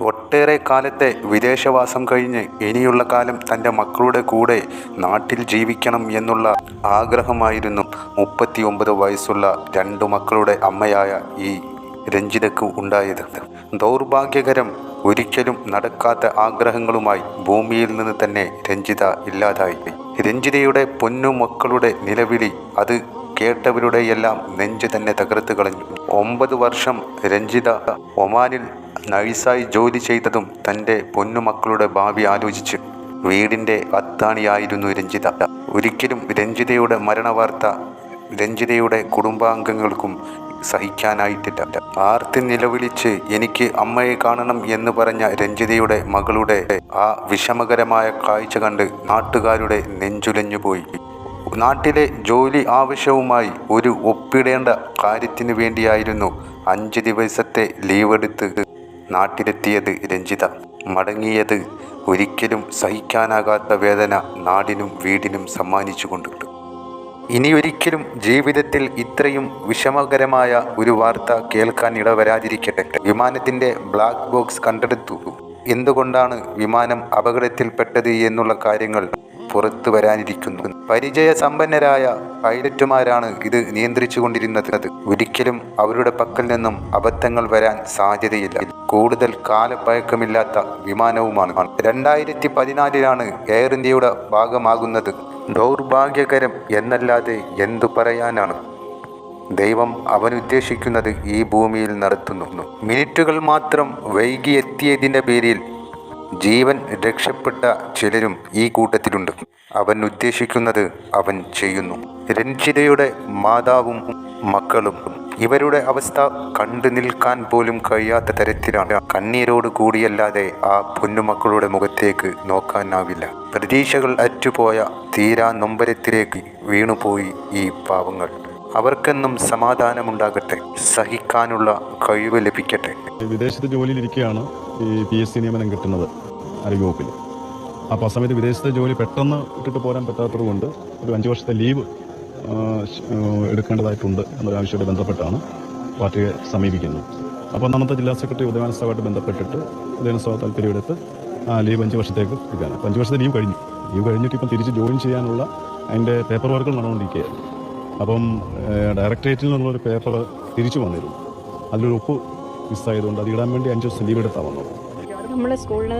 ഒട്ടേറെ കാലത്തെ വിദേശവാസം കഴിഞ്ഞ് ഇനിയുള്ള കാലം തന്റെ മക്കളുടെ കൂടെ നാട്ടിൽ ജീവിക്കണം എന്നുള്ള ആഗ്രഹമായിരുന്നു. മുപ്പത്തി ഒമ്പത് വയസ്സുള്ള രണ്ടു മക്കളുടെ അമ്മയായ ഈ രഞ്ജിതയ്ക്ക് ഉണ്ടായത്. ദൗർഭാഗ്യകരം ഒരിക്കലും നടക്കാത്ത ആഗ്രഹങ്ങളുമായി ഭൂമിയിൽ നിന്ന് തന്നെ രഞ്ജിത ഇല്ലാതായി. രഞ്ജിതയുടെ പൊന്നു മക്കളുടെ നിലവിളി അത് കേട്ടവരുടെയെല്ലാം നെഞ്ച് തന്നെ തകർത്ത് കളഞ്ഞു. ഒമ്പത് വർഷം രഞ്ജിത ഒമാനിൽ നഴ്സായി ജോലി ചെയ്തതും തന്റെ പൊന്നുമക്കളുടെ ഭാവി ആലോചിച്ച് വീടിന്റെ അത്താണിയായിരുന്നു രഞ്ജിത. ഒരിക്കലും രഞ്ജിതയുടെ മരണവാർത്ത രഞ്ജിതയുടെ കുടുംബാംഗങ്ങൾക്കും സഹിക്കാനായിട്ടില്ല. ആർത്തി നിലവിളിച്ച് എനിക്ക് അമ്മയെ കാണണം എന്ന് പറഞ്ഞ രഞ്ജിതയുടെ മകളുടെ ആ വിഷമകരമായ കാഴ്ച കണ്ട് നാട്ടുകാരുടെ നെഞ്ചുലഞ്ഞുപോയി. നാട്ടിലെ ജോലി ആവശ്യവുമായി ഒരു ഒപ്പിടേണ്ട കാര്യത്തിനു വേണ്ടിയായിരുന്നു അഞ്ച് ദിവസത്തെ ലീവെടുത്ത് നാട്ടിലെത്തിയത് രഞ്ജിത. മടങ്ങിയത് ഒരിക്കലും സഹിക്കാനാകാത്ത വേദന നാടിനും വീടിനും സമ്മാനിച്ചു കൊണ്ടിട്ടു. ഇനിയൊരിക്കലും ജീവിതത്തിൽ ഇത്രയും വിഷമകരമായ ഒരു വാർത്ത കേൾക്കാൻ ഇടവരാതിരിക്കട്ടെ. വിമാനത്തിന്റെ ബ്ലാക്ക് ബോക്സ് കണ്ടെടുത്തു. എന്തുകൊണ്ടാണ് വിമാനം അപകടത്തിൽപ്പെട്ടത് എന്നുള്ള കാര്യങ്ങൾ പുറത്തു വരാനിരിക്കുന്നു. പരിചയസമ്പന്നരായ പൈലറ്റുമാരാണ് ഇത് നിയന്ത്രിച്ചു കൊണ്ടിരുന്നത് ഒരിക്കലും അവരുടെ പക്കൽ നിന്നും അബദ്ധങ്ങൾ വരാൻ സാധ്യതയില്ല. കൂടുതൽ കാലപ്പഴക്കമില്ലാത്ത വിമാനവുമാണ്. രണ്ടായിരത്തി പതിനാലിലാണ് എയർ ഇന്ത്യയുടെ ഭാഗമാകുന്നത്. ദൗർഭാഗ്യകരം എന്നല്ലാതെ എന്തു പറയാനാണ്? ദൈവം അവനുദ്ദേശിക്കുന്നത് ഈ ഭൂമിയിൽ നടത്തുന്നു. മിനിറ്റുകൾ മാത്രം വൈകിയെത്തിയതിന്റെ പേരിൽ ജീവൻ രക്ഷപ്പെട്ട ചിലരും ഈ കൂട്ടത്തിലുണ്ട്. അവൻ ഉദ്ദേശിക്കുന്നത് അവൻ ചെയ്യുന്നു. രഞ്ജിതയുടെ മാതാവും മക്കളും ഇവരുടെ അവസ്ഥ കണ്ടു നിൽക്കാൻ പോലും കഴിയാത്ത തരത്തിലാണ്. കണ്ണീരോട് കൂടിയല്ലാതെ ആ പൊന്നുമക്കളുടെ മുഖത്തേക്ക് നോക്കാനാവില്ല. പ്രതീക്ഷകൾ അറ്റുപോയ തീരാ നൊമ്പരത്തിലേക്ക് വീണുപോയി ഈ പാവങ്ങൾ. അവർക്കെന്നും സമാധാനമുണ്ടാകട്ടെ സഹിക്കാനുള്ള കഴിവ് ലഭിക്കട്ടെ. വിദേശത്ത് ജോലിയിലിരിക്കുകയാണ് ഈ പി എസ് സി നിയമനം കിട്ടുന്നത്. ആരോഗ്യവകുപ്പിൽ അപ്പോൾ ആ സമയത്ത് വിദേശത്തെ ജോലി പെട്ടെന്ന് ഇട്ടിട്ട് പോരാൻ പറ്റാത്തത് കൊണ്ട് ഒരു അഞ്ച് വർഷത്തെ ലീവ് എടുക്കേണ്ടതായിട്ടുണ്ട് എന്നൊരു ആവശ്യമായിട്ട് ബന്ധപ്പെട്ടാണ്. പാർട്ടിയെ സമീപിക്കുന്നത് അപ്പോൾ അന്നത്തെ ജില്ലാ സെക്രട്ടറി ഉദയനസഭയായിട്ട് ബന്ധപ്പെട്ടിട്ട് ഉദയനസഭ താല്പര്യമെടുത്ത് ആ ലീവ് അഞ്ച് വർഷത്തേക്ക് എടുക്കാൻ അപ്പോൾ അഞ്ച് വർഷത്തെ ലീവ് കഴിഞ്ഞു. ലീവ് കഴിഞ്ഞിട്ട് ഇപ്പം തിരിച്ച് ജോയിൻ ചെയ്യാനുള്ള അതിന്റെ പേപ്പർ വർക്കുകൾ നടന്നുകൊണ്ടിരിക്കുകയാണ്. അപ്പം ഡയറക്ടറേറ്റിൽ നിന്നുള്ളൊരു പേപ്പർ തിരിച്ചു വന്നിരുന്നു. അതിലൊരു ഒപ്പ് മിസ്സായതുകൊണ്ട് അത് ഇടാൻ വേണ്ടി അഞ്ച് ദിവസം ലീവ് എടുത്താൽ വന്നത്. നമ്മൾ സ്കൂളിൽ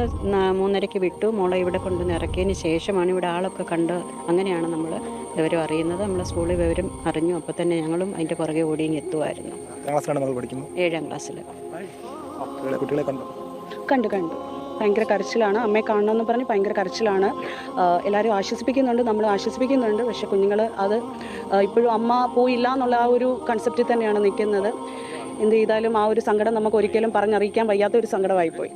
മൂന്നരയ്ക്ക് വിട്ടു. മോളെ ഇവിടെ കൊണ്ടുവന്ന് ഇറക്കിയതിന് ശേഷമാണ് ഇവിടെ ആളൊക്കെ കണ്ട് അങ്ങനെയാണ് നമ്മൾ വിവരം അറിയുന്നത്. നമ്മൾ സ്കൂളിൽ വിവരം അറിഞ്ഞു. അപ്പോൾ തന്നെ ഞങ്ങളും അതിന്റെ പുറകെ ഓടിയും എത്തുമായിരുന്നു ഏഴാം ക്ലാസ്സിൽ കണ്ടു? കണ്ടു ഭയങ്കര കരച്ചിലാണ്. അമ്മയെ കാണണമെന്ന് പറഞ്ഞ് ഭയങ്കര കരച്ചിലാണ്. എല്ലാവരും ആശ്വസിപ്പിക്കുന്നുണ്ട്. നമ്മൾ ആശ്വസിപ്പിക്കുന്നുണ്ട്. പക്ഷേ കുഞ്ഞുങ്ങൾ അത് ഇപ്പോഴും അമ്മ പോയില്ല എന്നുള്ള ആ ഒരു കൺസെപ്റ്റിൽ തന്നെയാണ് നിൽക്കുന്നത്. എന്ത് ചെയ്താലും ആ ഒരു സങ്കടം നമുക്ക് ഒരിക്കലും പറഞ്ഞറിയിക്കാൻ വയ്യാത്ത ഒരു സങ്കടമായിപ്പോയി.